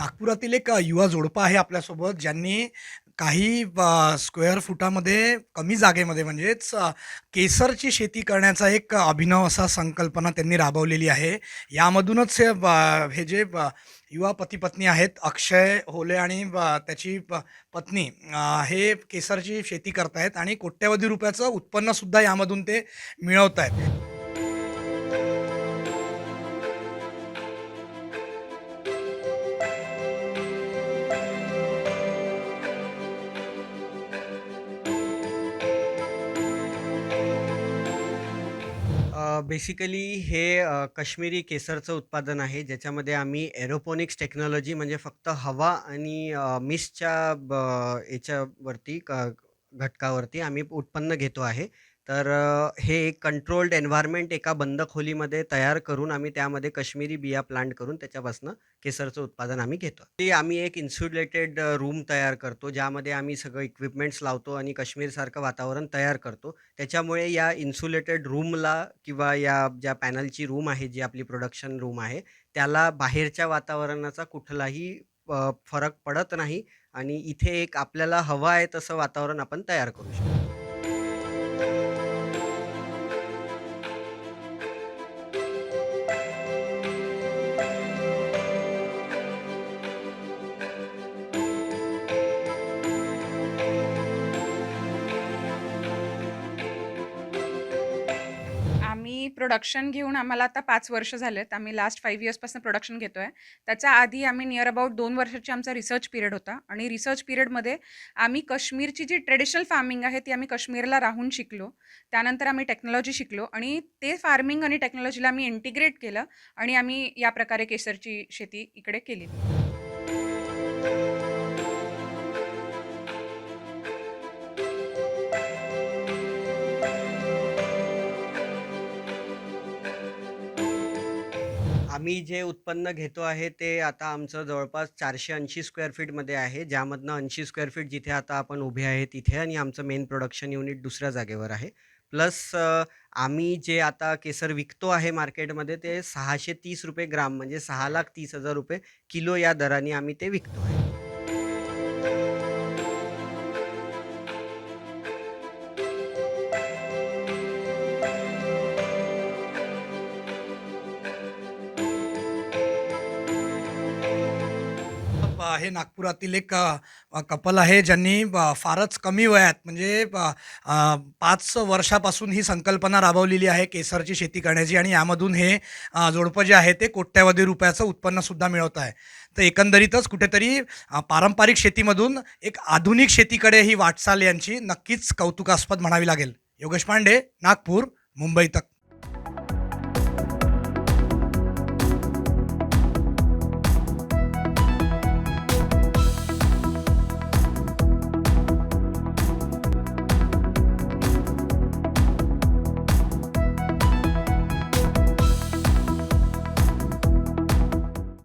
नागपुरातील एक युवा जोडपं आहे आपल्यासोबत ज्यांनी काही स्क्वेअर फुटामध्ये कमी जागेमध्ये म्हणजेच केसरची शेती करण्याचा एक अभिनव असा संकल्पना त्यांनी राबवलेली आहे. यामधूनच हे ब- हे जे युवा पती पत्नी आहेत अक्षय होले आणि त्याची प- पत्नी हे केसरची शेती करतायत आणि कोट्यवधी रुपयाचं उत्पन्नसुद्धा यामधून ते मिळवत आहेत बेसिकली हे अ, काश्मीरी केसरचं उत्पादन आहे ज्याच्यामध्ये आम्ही एरोपोनिक्स टेक्नॉलॉजी म्हणजे फक्त हवा आणि अ, मिस्टच्या ब याच्यावरती क घटकावरती आम्ही उत्पन्न घेतो आहे. तर अ, हे एक कंट्रोल्ड एन्व्हायर्नमेंट एका बंद खोलीमध्ये तयार करून आम्ही त्यामध्ये काश्मीरी बिया प्लांट करून त्याच्यापासून केसरचं उत्पादन आम्ही घेतो. ते आम्ही एक इन्सुलेटेड रूम तयार करतो ज्यामध्ये आम्ही सगळं इक्विपमेंट्स लावतो आणि काश्मीरसारखं वातावरण तयार करतो. त्याच्यामुळे या इन्सुलेटेड रूमला किंवा या ज्या पॅनलची रूम आहे, जी आपली प्रोडक्शन रूम आहे, त्याला बाहेरच्या वातावरणाचा कुठलाही अ, फरक पडत नाही आणि इथे एक आपल्याला हवं आहे तसं वातावरण आपण तयार करू शकतो. आम्ही प्रोडक्शन घेऊन आम्हाला आता पाच वर्ष झालेत. आम्ही लास्ट फाईव्ह इयर्सपासून प्रोडक्शन आहे त्याच्या आधी आम्ही नियर अबाउट दोन वर्षाची आमचा रिसर्च पिरियड होता आणि रिसर्च पिरियडमध्ये आम्ही काश्मीरची जी ट्रेडिशनल फार्मिंग आहे, ती आम्ही काश्मीरला राहून शिकलो. त्यानंतर आम्ही टेक्नॉलॉजी शिकलो आणि ते फार्मिंग आणि टेक्नॉलॉजीला आम्ही इंटिग्रेट केलं आणि आम्ही या प्रकारे केसरची शेती इकडे केली. आम्ही जे उत्पन्न घेतो आहे ते आता आमचं जवळपास 480 स्क्वेअर फीटमध्ये आहे. ज्यामधनं 80 स्क्वेअर फीट जिथे आता आपण उभे आहे तिथे आणि आमचं मेन प्रोडक्शन युनिट दुसऱ्या जागेवर आहे. प्लस आम्ही जे आता केसर विकतो आहे मार्केटमध्ये ते ₹630 ग्राम म्हणजे ₹6,30,000 किलो या दराने आम्ही ते विकतो आहे. हे नागपुरातील एक कपल आहे ज्यांनी ब- फारच कमी वयात म्हणजे पाच वर्षापासून ही संकल्पना राबवलेली आहे केसरची शेती करण्याची आणि यामधून हे जोडपं जे आहे ते कोट्यावधी रुपयाचं उत्पन्नसुद्धा मिळवत आहे. तर एकंदरीतच कुठेतरी पारंपरिक शेतीमधून एक आधुनिक शेतीकडे ही वाटचाल यांची नक्कीच कौतुकास्पद म्हणावी लागेल. योगेश पांडे नागपूर मुंबई तक.